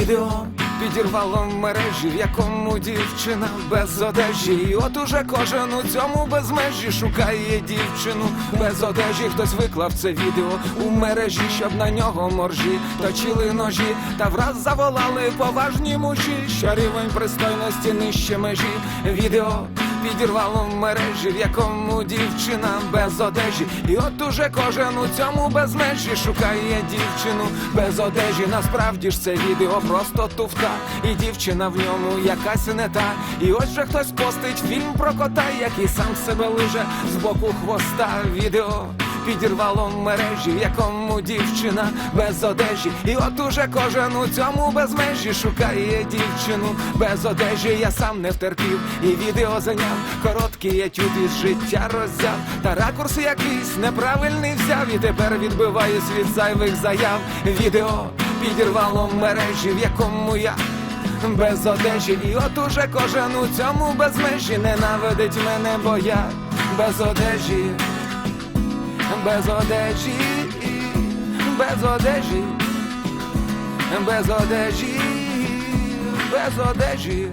Відео підірвало мережі, в якому дівчина без одежі. І от уже кожен у цьому безмежі шукає дівчину без одежі. Хтось виклав це відео у мережі, щоб на нього моржі точили ножі, та враз заволали поважні мужі, що рівень пристойності нижче межі. Відео підірвало в мережі, в якому дівчина без одежі. І от уже кожен у цьому безмежі шукає дівчину без одежі. Насправді ж це відео просто туфта, і дівчина в ньому якась не та. І ось же хтось постить фільм про кота, який сам себе лиже з боку хвоста. Відео підірвало мережі, в якому дівчина без одежі. І от уже кожен у цьому безмежі шукає дівчину без одежі. Я сам не втерпів і відео зайняв. Короткий етюд із життя роззяв. Та ракурс якийсь неправильний взяв. І тепер відбиваюсь від зайвих заяв. Відео підірвало мережі, в якому я. Без одежі, і от уже кожен у цьому безмежі ненавидить мене, бо я без одежі без одежі, без одежі, без одежі, без одежі.